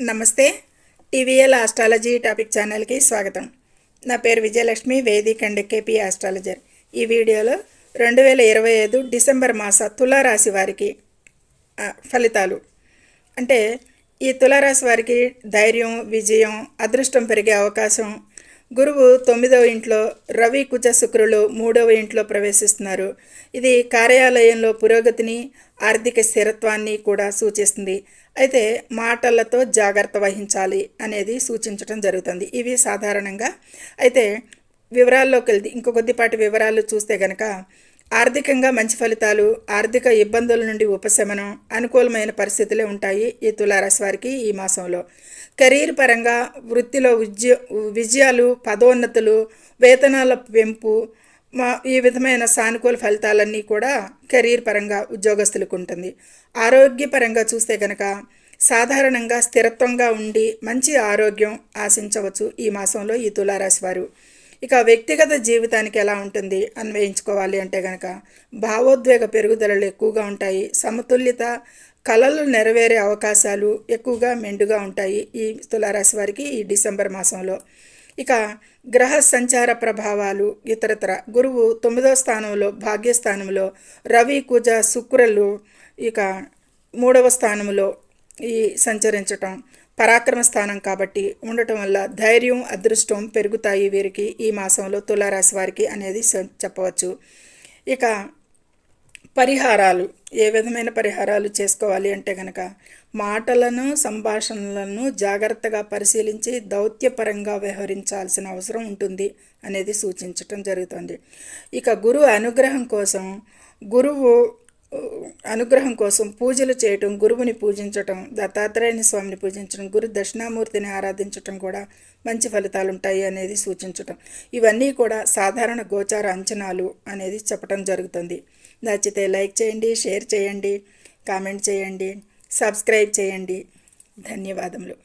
నమస్తే. TVL astrology topic ఛానల్కి స్వాగతం. నా పేరు Vijayalakshmi Vedic and KP astrologer. ఈ వీడియోలో రెండు వేల ఇరవై ఐదు డిసెంబర్ మాస తులారాశి వారికి ఫలితాలు. అంటే ఈ తులారాశి వారికి ధైర్యం విజయం అదృష్టం పెరిగే అవకాశం గురువు తొమ్మిదవ ఇంట్లో రవి కుజ శుక్రులు మూడవ ఇంట్లో ప్రవేశిస్తున్నారు. ఇది కార్యాలయంలో పురోగతిని ఆర్థిక స్థిరత్వాన్ని కూడా సూచిస్తుంది. అయితే మాటలతో జాగ్రత్త వహించాలి అనేది సూచించడం జరుగుతుంది. ఇవి సాధారణంగా. అయితే వివరాల్లోకి వెళ్తే ఇంకొద్దిపాటి వివరాలు చూస్తే గనక ఆర్థికంగా మంచి ఫలితాలు ఆర్థిక ఇబ్బందుల నుండి ఉపశమనం అనుకూలమైన పరిస్థితులే ఉంటాయి ఈ తులారాశి వారికి ఈ మాసంలో. కెరీర్ పరంగా వృత్తిలో విజయ విజయాలు పదోన్నతులు వేతనాల పెంపు ఈ విధమైన సానుకూల ఫలితాలన్నీ కూడా కెరీర్ పరంగా ఉద్యోగస్తులకు ఉంటుంది. ఆరోగ్యపరంగా చూస్తే కనుక సాధారణంగా స్థిరత్వంగా ఉండి మంచి ఆరోగ్యం ఆశించవచ్చు ఈ మాసంలో ఈ తులారాశి వారు. ఇక వ్యక్తిగత జీవితానికి ఎలా ఉంటుంది అన్వయించుకోవాలి అంటే కనుక భావోద్వేగ పెరుగుదలలు ఎక్కువగా ఉంటాయి సమతుల్యత కళలు నెరవేరే అవకాశాలు ఎక్కువగా మెండుగా ఉంటాయి ఈ తులారాశి వారికి ఈ డిసెంబర్ మాసంలో. ఇక గ్రహ సంచార ప్రభావాలు ఇతరతర. గురువు తొమ్మిదో స్థానంలో భాగ్యస్థానంలో రవి కుజ శుక్రులు ఇక మూడవ స్థానంలో ఈ సంచరించటం పరాక్రమ స్థానం కాబట్టి ఉండటం వల్ల ధైర్యం అదృష్టం పెరుగుతాయి వీరికి ఈ మాసంలో తులారాశి వారికి అనేది చెప్పవచ్చు. ఇక పరిహారాలు ఏ విధమైన పరిహారాలు చేసుకోవాలి అంటే కనుక మాటలను సంభాషణలను జాగ్రత్తగా పరిశీలించి దౌత్యపరంగా వ్యవహరించాల్సిన అవసరం ఉంటుంది అనేది సూచించటం జరుగుతుంది. ఇక గురువు అనుగ్రహం కోసం గురువు అనుగ్రహం కోసం పూజలు చేయటం గురువుని పూజించటం దత్తాత్రేయుని స్వామిని పూజించడం గురు దక్షిణామూర్తిని ఆరాధించటం కూడా మంచి ఫలితాలు ఉంటాయి అనేది సూచించటం. ఇవన్నీ కూడా సాధారణ గోచార అంచనాలు అనేది చెప్పటం జరుగుతుంది. నచ్చితే లైక్ చేయండి షేర్ చేయండి కామెంట్ చేయండి సబ్స్క్రైబ్ చేయండి. ధన్యవాదములు.